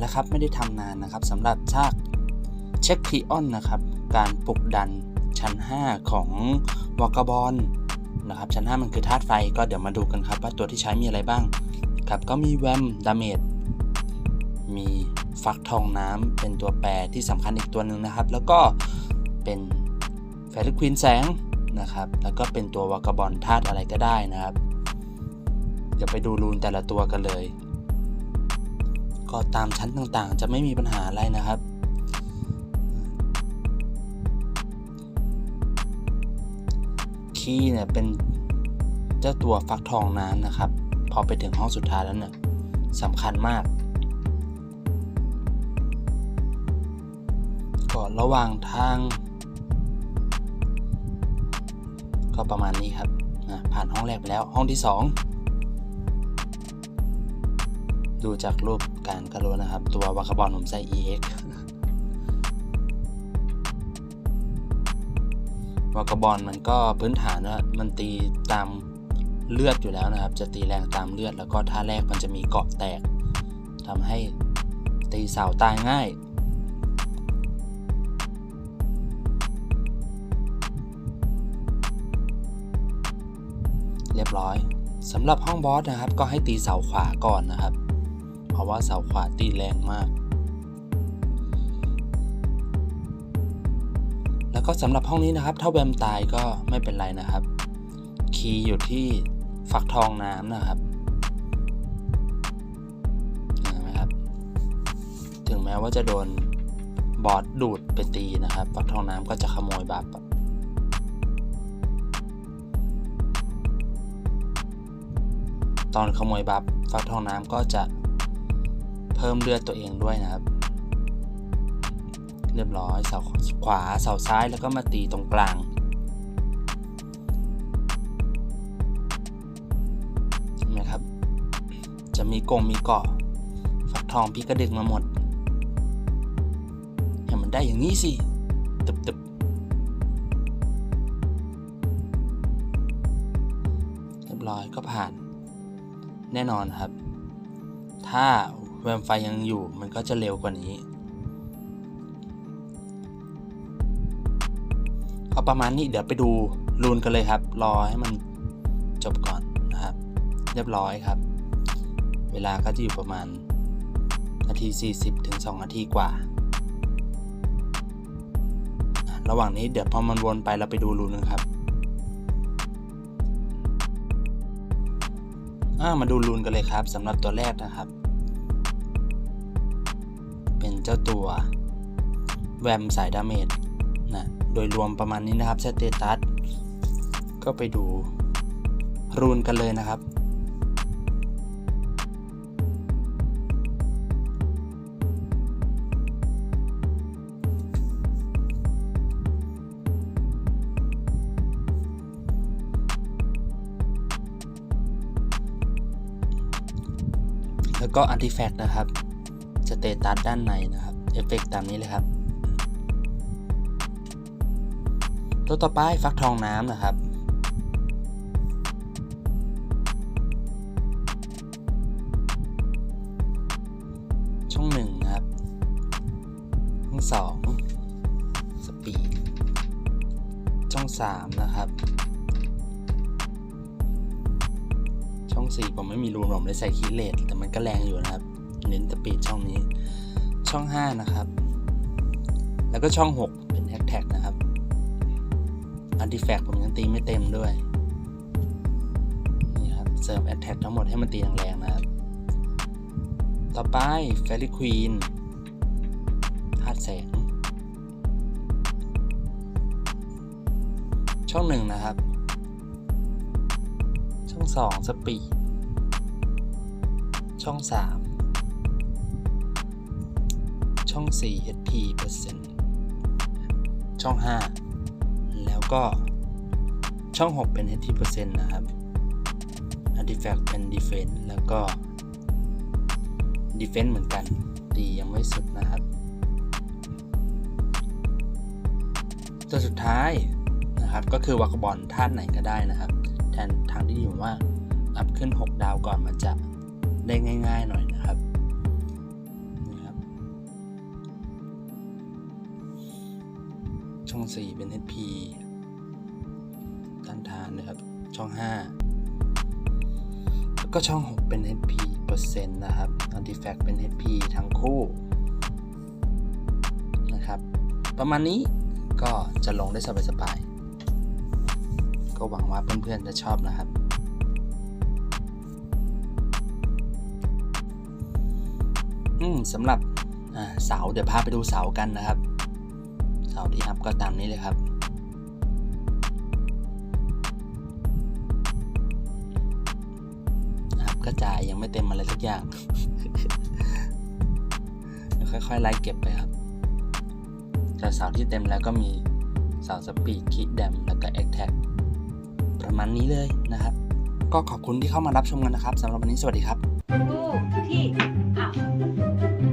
แล้วครับ ไม่ได้ทำนานนะครับสำหรับชากเช็คพีออนนะครับ การปลุกดันชั้น 5 ของวอกบอลนะครับ ชั้น 5 มันคือธาตุไฟก็เดี๋ยวมาดูกันครับ ว่าตัวที่ใช้มีอะไรบ้างครับก็มีแวมดาเมจมีฟักทองน้ำเป็นตัวแปรที่สำคัญอีกตัวหนึ่งนะครับ แล้วก็เป็นแฟริควินแสงนะครับ แล้วก็เป็นตัววากาบอลธาตุอะไรก็ได้นะครับ เดี๋ยวไปดูรูนแต่ละตัวกันเลย ก็ตามชั้นต่างๆ จะไม่มีปัญหาอะไรนะครับ คีย์เนี่ยเป็นเจ้าตัวฟักทองน้ำนะครับ พอไปถึงห้องสุดท้ายแล้วเนี่ยสำคัญมากก่อนระหว่างทาง ก็ประมาณนี้ครับผ่านห้องแรกไปแล้วห้องที่ 2 ดูจากรูปการกระโดดนะครับ ตัววากาบอลผมใส่ EX วากาบอลมันก็พื้นฐานว่ามันตีตามเลือดอยู่แล้วนะครับ จะตีแรงตามเลือด แล้วก็ท่าแรกมันจะมีเกาะแตกทำให้ตีเสาตายง่ายเรียบร้อยสำหรับห้องบอสนะครับ ก็ให้ตีเสาขวาก่อนนะครับ เพราะว่าเสาขวาตีแรงมาก แล้วก็สำหรับห้องนี้นะครับ ถ้าแวมตายก็ไม่เป็นไรนะครับ คีย์อยู่ที่ฝักทองน้ำนะครับเห็นไหมครับ ถึงแม้ว่าจะโดนบอสดูดไปตีนะครับ ฝักทองน้ำก็จะขโมยบัฟตอนขโมยบัฟฝักทองน้ำก็จะ เพิ่มเลือดตัวเองด้วยนะครับ เรียบร้อยเสาขวาเสาซ้ายแล้วก็มาตีตรงกลางเห็นไหมครับ จะมีกงมีเกาะฝักทองพี่ก็ดึงมาหมดให้มันได้อย่างนี้สิตึบตึบเรียบร้อยก็ผ่านแน่นอนครับ ถ้า แวมไฟยังอยู่มันก็จะเร็วกว่านี้ก็ประมาณนี้เดี๋ยวไปดูรูนกันเลยครับ รอให้มันจบก่อนนะครับ เรียบร้อยครับ เวลาก็จะอยู่ประมาณนาที 40ถึง2นาทีกว่า ระหว่างนี้เดี๋ยวพอมันวนไปเราไปดูรูนนครับามาดูรูนกันเลยครับสำหรับตัวแรกนะครับ เจ้าตัวแวมสายดาเมจนะโดยรวมประมาณนี้นะครับสเตตัสก็ไปดูรูนกันเลยนะครับ แล้วก็อันติแฟกนะครับ สเตตัสด้านในนะครับ เอฟเฟกตามนี้เลยครับ ตัวต่อไปฟักทองน้ำนะครับ ช่องหนึ่งนะครับ ช่องสองสปีด ช่องสามนะครับ ช่องสี่ผมไม่มีรูมผมเลยใส่คีเลสแต่มันก็แรงอยู่นะครับ เน้นสปีดช่องนี้ ช่องห้านะครับ แล้วก็ช่องหกเป็นแฮกแท็กนะครับอันติแฟกผมยังตีไม่เต็มด้วยนี่ครับเสริมแอตแท็กทั้งหมดให้มันตีแรงๆนะครับ ต่อไปเฟลิควีนธาตุแสง ช่องหนึ่งนะครับ ช่องสองสปีดช่องสาม ช่องสี่ HP เปอร์เซ็นต์ช่องห้าแล้วก็ช่อง 6 เป็น80%นะครับ Artifact เป็น Defense แล้วก็ Defense เหมือนกัน ตียังไม่สุดนะครับ ตัวสุดท้ายนะครับก็คือวักบอลท่าตุไหนก็ได้นะครับ แทนทางที่ดีผมว่าอัพขึ้น 6 ดาวก่อนมันจะได้ง่าย ๆ หน่อยนะครับ อง 4 เป็น HP ต้านทานนะครับ ช่อง 5 แล้วก็ช่อง 6 เป็น HP เปอร์เซ็นต์นะครับ Artifact เป็น HP ทั้งคู่นะครับ ประมาณนี้ก็จะลงได้สบายๆ ก็หวังว่าเพื่อนๆ จะชอบนะครับอืมสำหรับเสาเดี๋ยวพาไปดูเสากันนะครับ เสาที่อัพก็ตามนี้เลยครับนะครับกระจายยังไม่เต็มอะไรทุกอย่างค่อยๆไล่เก็บไปครับแต่เสาที่เต็มแล้วก็มีเสาสปีดคิดแดมแล้วก็แอคแท็กประมาณนี้เลยนะครับ ก็ขอบคุณที่เข้ามารับชมกันนะครับสำหรับวันนี้สวัสดีครับ two, three, up.